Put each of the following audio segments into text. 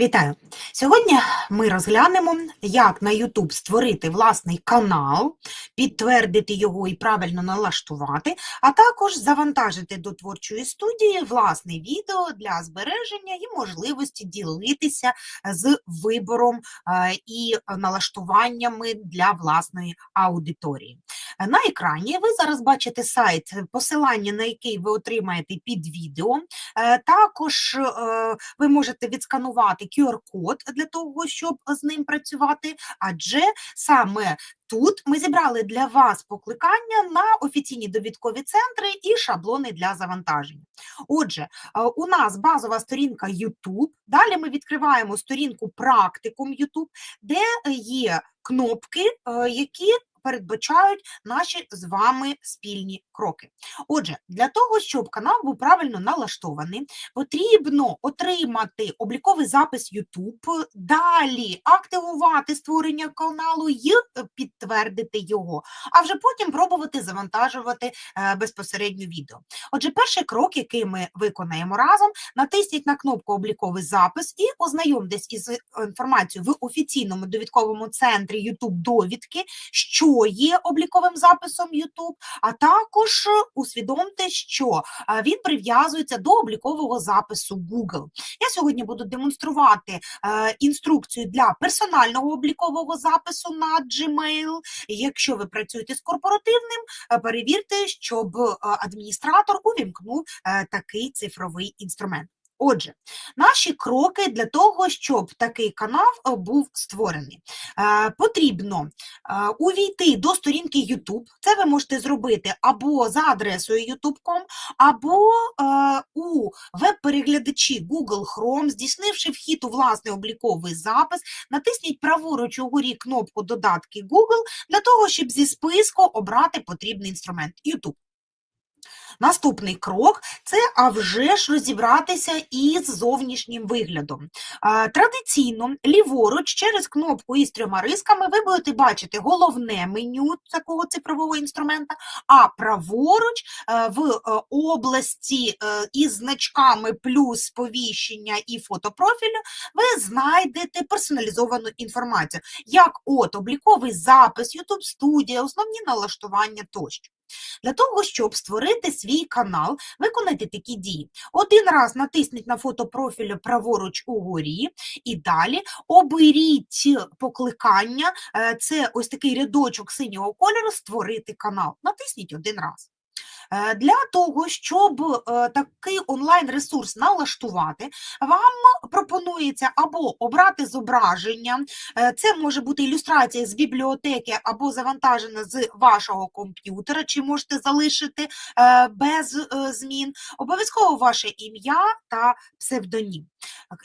Eita, Сьогодні ми розглянемо, як на YouTube створити власний канал, підтвердити його і правильно налаштувати, а також завантажити до творчої студії власне відео для збереження і можливості ділитися з вибором е, і налаштуваннями для власної аудиторії. На екрані ви зараз бачите сайт, посилання на який ви отримаєте під відео. Е, Також е, ви можете відсканувати QR-код для того, щоб з ним працювати, адже саме тут ми зібрали для вас покликання на офіційні довідкові центри і шаблони для завантаження. Отже, е, у нас базова сторінка YouTube. Далі ми відкриваємо сторінку практикум YouTube, де є кнопки, е, які передбачають наші з вами спільні кроки. Отже, для того, щоб канал був правильно налаштований, потрібно отримати обліковий запис YouTube, далі активувати створення каналу і підтвердити його, а вже потім пробувати завантажувати е, безпосередньо відео. Отже, перший крок, який ми виконаємо разом, натисніть на кнопку обліковий запис і ознайомтесь із е, інформацією в офіційному довідковому центрі YouTube довідки, що є обліковим записом YouTube, а також е, усвідомте, що е, він прив'язується до облікового запису Google. Я сьогодні буду демонструвати е, інструкцію для персонального облікового запису на Gmail. Якщо ви працюєте з корпоративним, перевірте, щоб адміністратор увімкнув такий цифровий інструмент. Отже, наші кроки для того, щоб такий канал е, був створений. Е, Потрібно е, увійти до сторінки YouTube. Це ви можете зробити або за адресою youtube.com, або у веб-переглядачі Google Chrome, здійснивши вхід у власний обліковий запис, натисніть праворуч угорі кнопку додатки Google для того, щоб зі списку обрати потрібний інструмент YouTube. Наступний крок це а вже ж розібратися із зовнішнім виглядом. Традиційно ліворуч через кнопку із трьома рисками ви будете бачити головне меню такого цифрового інструмента, а праворуч е, в е, області е, із значками плюс сповіщення і фотопрофілю ви знайдете персоналізовану інформацію, як от обліковий запис, YouTube студія, основні налаштування тощо. Для того, щоб створити свій канал, виконайте такі дії. Один раз натисніть на фото профілю праворуч угорі, і далі оберіть покликання, е, це ось такий рядочок синього кольору, створити канал. Натисніть один раз. Е, Для того, щоб е, такий онлайн-ресурс налаштувати, вам пропонується або обрати зображення, е, це може бути ілюстрація з бібліотеки або завантажена з вашого комп'ютера, чи можете залишити без змін, обов'язково ваше ім'я та псевдонім.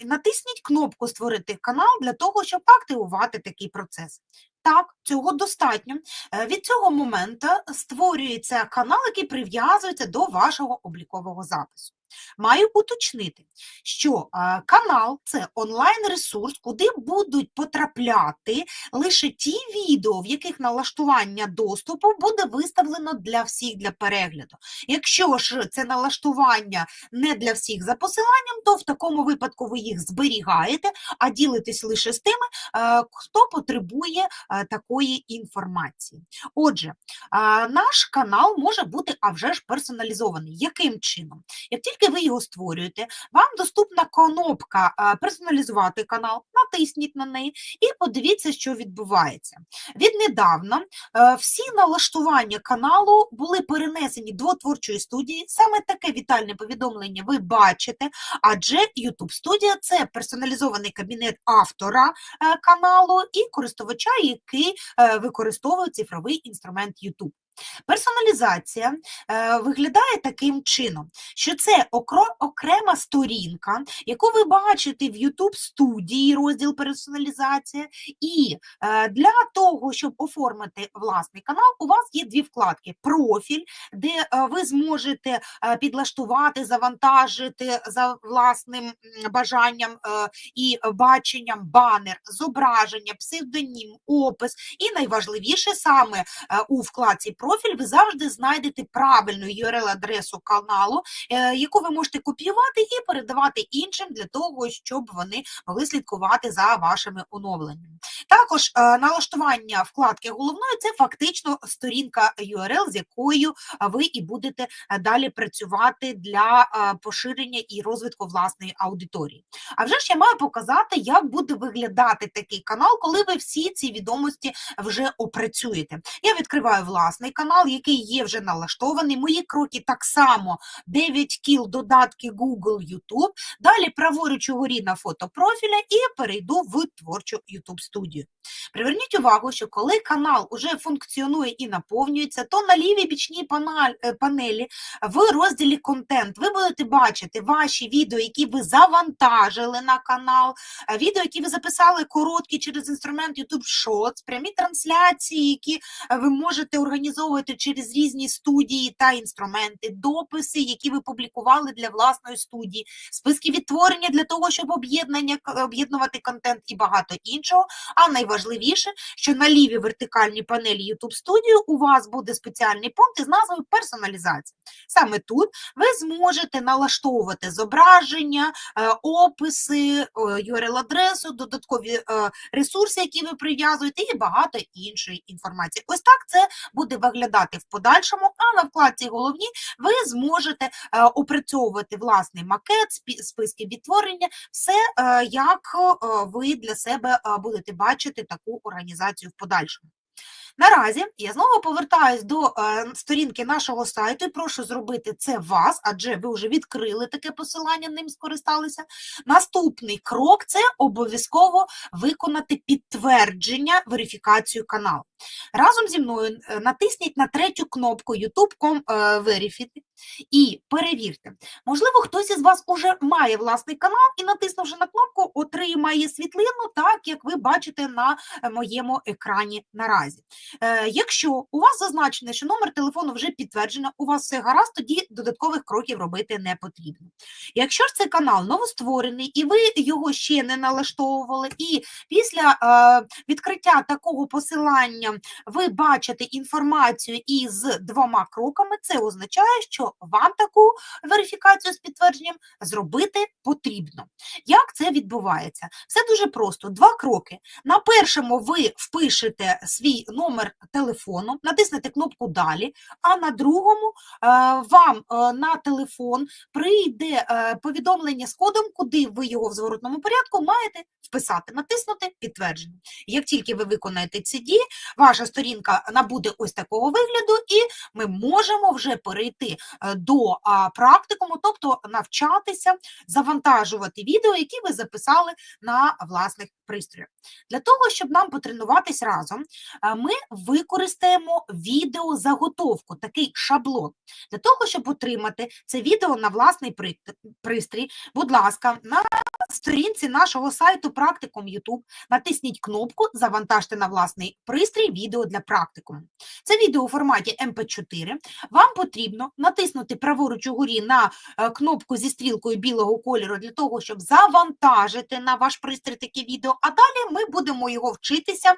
Натисніть кнопку Створити канал для того, щоб активувати такий процес. Так, цього достатньо. Е, Від цього моменту створюється канал, який прив'язується до вашого облікового запису. Маю уточнити, що канал це онлайн-ресурс, куди будуть потрапляти лише ті відео, в яких налаштування доступу буде виставлено для всіх для перегляду. Якщо ж це налаштування не для всіх за посиланням, то в такому випадку ви їх зберігаєте, а ділитесь лише з тими, хто потребує такої інформації. Отже, наш канал може бути а вже ж персоналізований. Яким чином? Як тільки ви його створюєте, вам доступна кнопка е, персоналізувати канал, натисніть на неї і подивіться, що відбувається. Віднедавна е, всі налаштування каналу були перенесені до творчої студії. Саме таке вітальне повідомлення ви бачите, адже YouTube студія це персоналізований кабінет автора е, каналу і користувача, який використовує цифровий інструмент YouTube. Персоналізація е, виглядає таким чином, що це окрема сторінка, яку ви бачите в YouTube студії, розділ персоналізація. І е, для того, щоб оформити власний канал, у вас є дві вкладки: профіль, де е, ви зможете е, підлаштувати, завантажити за власним бажанням е, і баченням банер, зображення, псевдонім, опис. І найважливіше саме е, у вкладці фотопрофіль, ви завжди знайдете правильну URL-адресу каналу, е, яку ви можете копіювати і передавати іншим для того, щоб вони могли слідкувати за вашими оновленнями. Також е, налаштування вкладки головної це фактично сторінка URL, з якою е, ви і будете далі працювати для поширення і розвитку власної аудиторії. А вже ж я маю показати, як буде виглядати такий канал, коли ви всі ці відомості вже опрацюєте. Я відкриваю власний канал, який є вже налаштований. Мої кроки так само 9 кіл додатки Google, YouTube. Далі праворуч угорі на фото профіля і перейду в творчу YouTube студію. Приверніть увагу, що коли канал уже функціонує і наповнюється, то на лівій бічній е, панелі в розділі контент ви будете бачити ваші відео, які ви завантажили на канал, е, відео, які ви записали короткі через інструмент YouTube Shorts, прямі трансляції, які е, ви можете організовувати через різні студії та інструменти, дописи, які ви публікували для власної студії, списки відтворення для того, щоб об'єднання об'єднувати контент і багато іншого. А найважливіше, що на лівій вертикальній панелі YouTube Studio у вас буде спеціальний пункт із назвою персоналізація. Саме тут ви зможете налаштовувати зображення, е, описи, е, URL-адресу, додаткові е, ресурси, які ви прив'язуєте, і багато іншої інформації. Ось так це буде виглядати в подальшому. А на вкладці головні ви зможете е, опрацьовувати власний макет, списки відтворення, все е, як е, ви для себе будете бачити таку організацію в подальшому. Наразі я знову повертаюсь до е, сторінки нашого сайту і прошу зробити це вас, адже ви вже відкрили таке посилання, ним скористалися. Наступний крок це обов'язково виконати підтвердження, верифікацію каналу. Разом зі мною е, натисніть на третю кнопку YouTube.com е, Verify і перевірте. Можливо, хтось із вас уже має власний канал і, натиснувши на кнопку, отримає світлину, так як ви бачите на е, моєму екрані наразі. Е, Якщо у вас зазначено, що номер телефону вже підтверджено, у вас все гаразд, тоді додаткових кроків робити не потрібно. Якщо ж цей канал новостворений і ви його ще не налаштовували, і після е, відкриття такого посилання ви бачите інформацію із двома кроками, це означає, що вам таку верифікацію з підтвердженням зробити потрібно. Як це відбувається? Все дуже просто. Два кроки. На першому ви впишете свій номер телефону, натиснете кнопку Далі, а на другому е, вам е, на телефон прийде е, повідомлення з кодом, куди ви його в зворотному порядку маєте вписати, натиснути підтвердження. Як тільки ви виконаєте ці дії, ваша сторінка набуде ось такого вигляду, і ми можемо вже перейти до практикуму, тобто навчатися завантажувати відео, які ви записали на власних пристроях. Для того, щоб нам потренуватись разом, ми використаємо відеозаготовку, такий шаблон. Для того, щоб отримати це відео на власний пристрій, будь ласка, на сторінці нашого сайту Практикум YouTube натисніть кнопку Завантажте на власний пристрій відео для практикуму. Це відео у форматі MP4. Вам потрібно натиснути праворуч угорі на е, кнопку зі стрілкою білого кольору для того, щоб завантажити на ваш пристрій таке відео, а далі ми будемо його вчитися.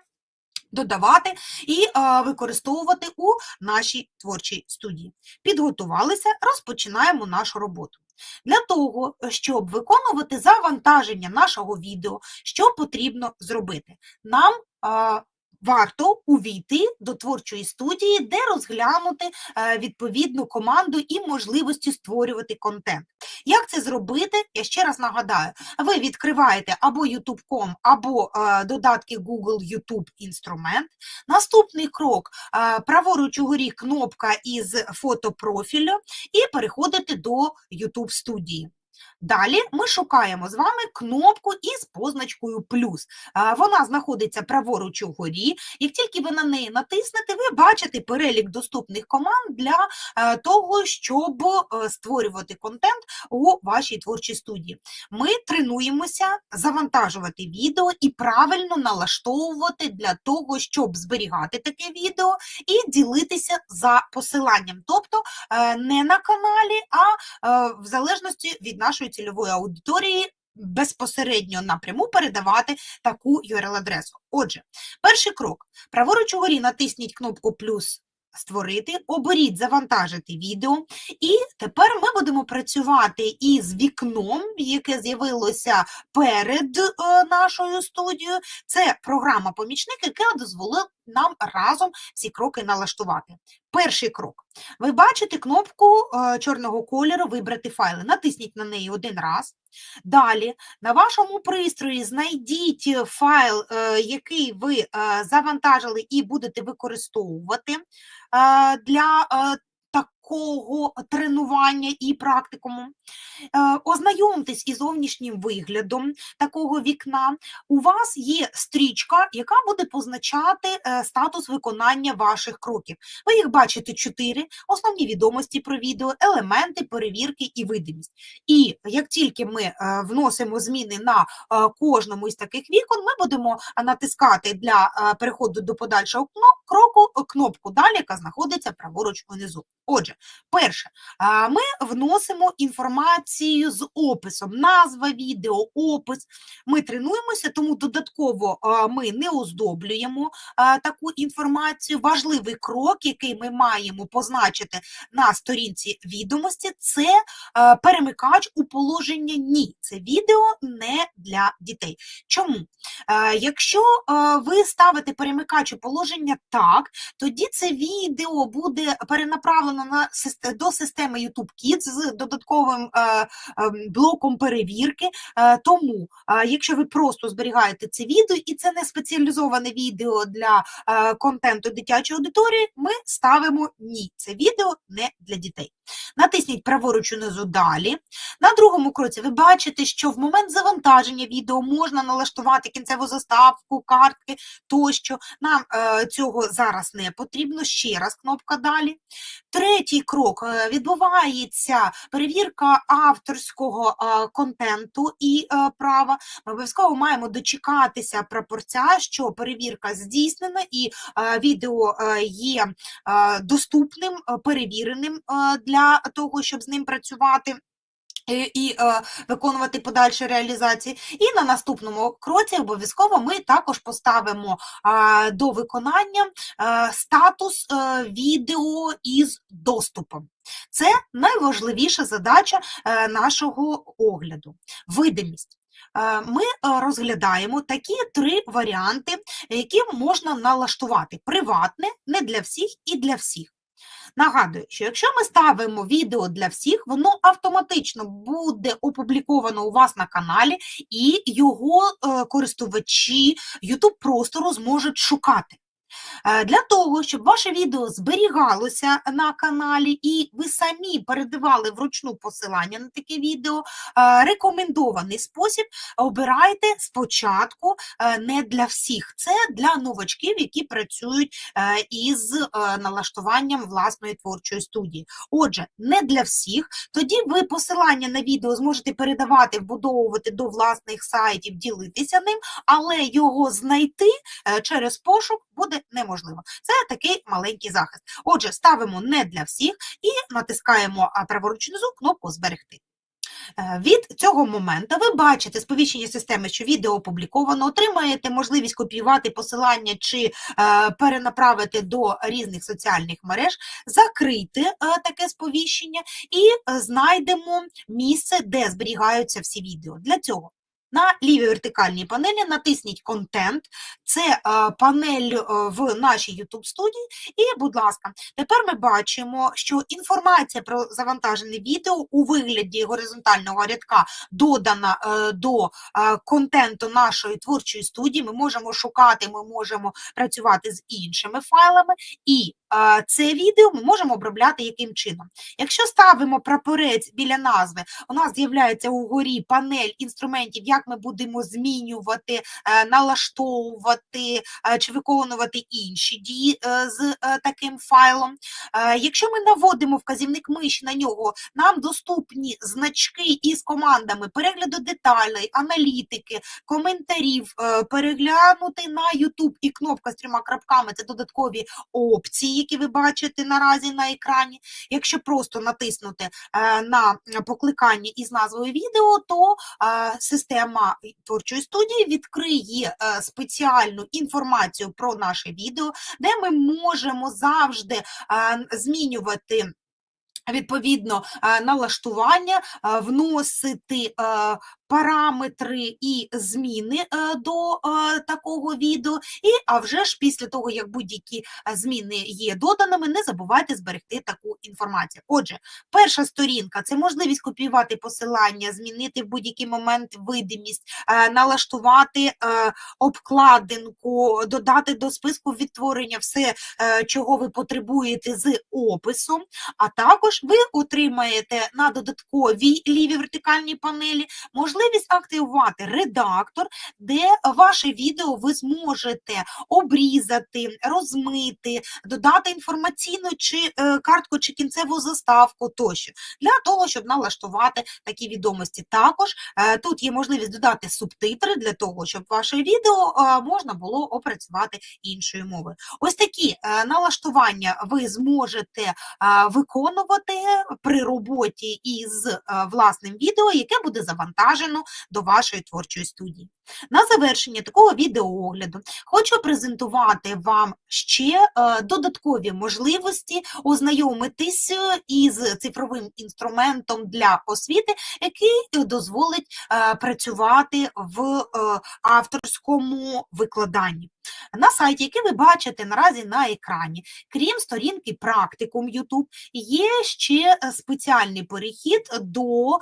Додавати і е, використовувати у нашій творчій студії. Підготувалися, розпочинаємо нашу роботу. Для того, щоб виконувати завантаження нашого відео, що потрібно зробити? Нам е, варто увійти до творчої студії, де розглянути е, відповідну команду і можливості створювати контент. Як це зробити? Я ще раз нагадаю: ви відкриваєте або YouTube.com, або е, додатки Google YouTube інструмент. Наступний крок е, праворуч угорі кнопка із фотопрофілю, і переходите до YouTube студії. Далі ми шукаємо з вами кнопку із позначкою плюс. Вона знаходиться праворуч угорі. Як тільки ви на неї натиснете, ви бачите перелік доступних команд для е, того, щоб е, створювати контент у вашій творчій студії. Ми тренуємося завантажувати відео і правильно налаштовувати для того, щоб зберігати таке відео і ділитися за посиланням, тобто е, не на каналі, а е, в залежності від нашої цільової аудиторії. Безпосередньо напряму передавати таку URL-адресу. Отже, перший крок. Праворуч угорі натисніть кнопку плюс створити, оберіть завантажити відео, і тепер ми будемо працювати із вікном, яке з'явилося перед е, нашою студією. Це програма-помічник, яка дозволить нам разом ці кроки налаштувати. Перший крок. Ви бачите кнопку е, чорного кольору Вибрати файли. Натисніть на неї один раз. Далі на вашому пристрої знайдіть файл, е, який ви е, завантажили і будете використовувати для такого тренування і практикуму. Е, Ознайомтесь із зовнішнім виглядом такого вікна. У вас є стрічка, яка буде позначати е, статус виконання ваших кроків. Ви їх бачите чотири: основні відомості про відео, елементи, перевірки і видимість. І як тільки ми е, вносимо зміни на кожному із таких вікон, ми будемо натискати для переходу до подальшого кроку кнопку далі, яка знаходиться праворуч внизу. Отже, перше, ми вносимо інформацію з описом, назва відео, опис. Ми тренуємося, тому додатково ми не оздоблюємо таку інформацію. Важливий крок, який ми маємо позначити на сторінці відомості, це перемикач у положення ні. Це відео не для дітей. Чому? Якщо ви ставите перемикач у положення так, тоді це відео буде перенаправлено на до системи YouTube Kids з додатковим е, ем, блоком перевірки. Е, Тому, е, якщо ви просто зберігаєте це відео, і це не спеціалізоване відео для контенту дитячої аудиторії, ми ставимо ні. Це відео не для дітей. Натисніть праворуч унизу далі. На другому кроці ви бачите, що в момент завантаження відео можна налаштувати кінцеву заставку, картки тощо. Нам е, цього зараз не потрібно. Ще раз кнопка далі. Третій крок е, відбувається перевірка авторського е, контенту і е, права. Ми обов'язково маємо дочекатися прапорця, що перевірка здійснена і відео є доступним, перевіреним для того, щоб з ним працювати. І е, виконувати подальші реалізації. І на наступному кроці обов'язково ми також поставимо е, до виконання е, статус е, відео із доступом. Це найважливіша задача е, нашого огляду. Видимість. Е, Ми е, розглядаємо такі три варіанти, які можна налаштувати: приватне, не для всіх і для всіх. Нагадую, що якщо ми ставимо відео для всіх, воно автоматично буде опубліковано у вас на каналі, і його е, користувачі YouTube простору зможуть шукати. Е, Для того, щоб ваше відео зберігалося на каналі і ви самі передавали вручну посилання на таке відео, е, рекомендований спосіб обирайте спочатку е, не для всіх. Це для новачків, які працюють із налаштуванням власної творчої студії. Отже, не для всіх. Тоді ви посилання на відео зможете передавати, вбудовувати до власних сайтів, ділитися ним, але його знайти через пошук буде неможливо. Це такий маленький захист. Отже, ставимо не для всіх і натискаємо праворуч внизу кнопку Зберегти. Е, Від цього моменту ви бачите сповіщення системи, що відео опубліковано, отримаєте можливість копіювати посилання чи е, перенаправити до різних соціальних мереж, закрити е, таке сповіщення і знайдемо місце, де зберігаються всі відео. Для цього на лівій вертикальній панелі натисніть Контент, це е, панель е, в нашій YouTube студії. І, будь ласка, тепер ми бачимо, що інформація про завантажене відео у вигляді горизонтального рядка додана е, до е, контенту нашої творчої студії. Ми можемо шукати, ми можемо працювати з іншими файлами, і це відео ми можемо обробляти яким чином. Якщо ставимо прапорець біля назви, у нас з'являється угорі панель інструментів, як ми будемо змінювати, е, налаштовувати е, чи виконувати інші дії е, з таким файлом. Якщо ми наводимо вказівник миші на нього, нам доступні значки із командами перегляду деталей, аналітики, коментарів, переглянути на YouTube і кнопка з трьома крапками це додаткові опції, які ви бачите наразі на екрані. Якщо просто натиснути на покликання із назвою відео, то система сама творчої студії відкриє е, спеціальну інформацію про наше відео, де ми можемо завжди е, змінювати. Відповідно, е, налаштування, вносити параметри і зміни е, до е, такого відео. І а вже ж після того, як будь-які е, зміни є доданими, не забувайте зберегти таку інформацію. Отже, перша сторінка це можливість копіювати посилання, змінити в будь-який момент видимість, налаштувати обкладинку, додати до списку відтворення все, чого ви потребуєте з описом. А також ви отримаєте на додатковій лівій вертикальній панелі можливість активувати редактор, де ваше відео ви зможете обрізати, розмити, додати інформаційну чи е, картку чи кінцеву заставку тощо для того, щоб налаштувати такі відомості. Також е, тут є можливість додати субтитри для того, щоб ваше відео е, можна було опрацювати іншою мовою. Ось такі налаштування ви зможете виконувати при роботі із власним відео, яке буде завантажено до вашої творчої студії. На завершення такого відеоогляду хочу презентувати вам ще е, додаткові можливості ознайомитись із цифровим інструментом для освіти, який дозволить е, працювати в е, авторському викладанні. На сайті, який ви бачите наразі на екрані, крім сторінки практикум YouTube, є ще е, спеціальний перехід до е,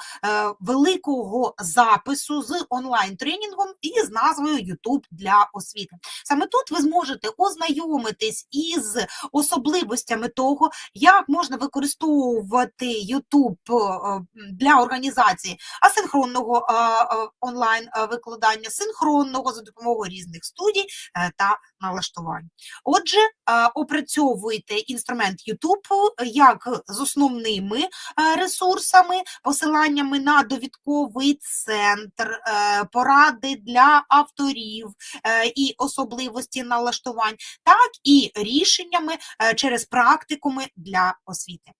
великого запису з онлайн-тренінгом і з назвою YouTube для освіти. Саме тут ви зможете ознайомитись із особливостями того, як можна використовувати YouTube е, для організації асинхронного е, е, онлайн е, викладання, синхронного за допомогою різних студій е, та налаштувань. Отже, е, опрацьовуйте інструмент YouTube як з основними е, ресурсами, посиланнями на довідковий центр, е, поради для авторів е, і особливості налаштувань, так і рішеннями е, через практикуми для освіти.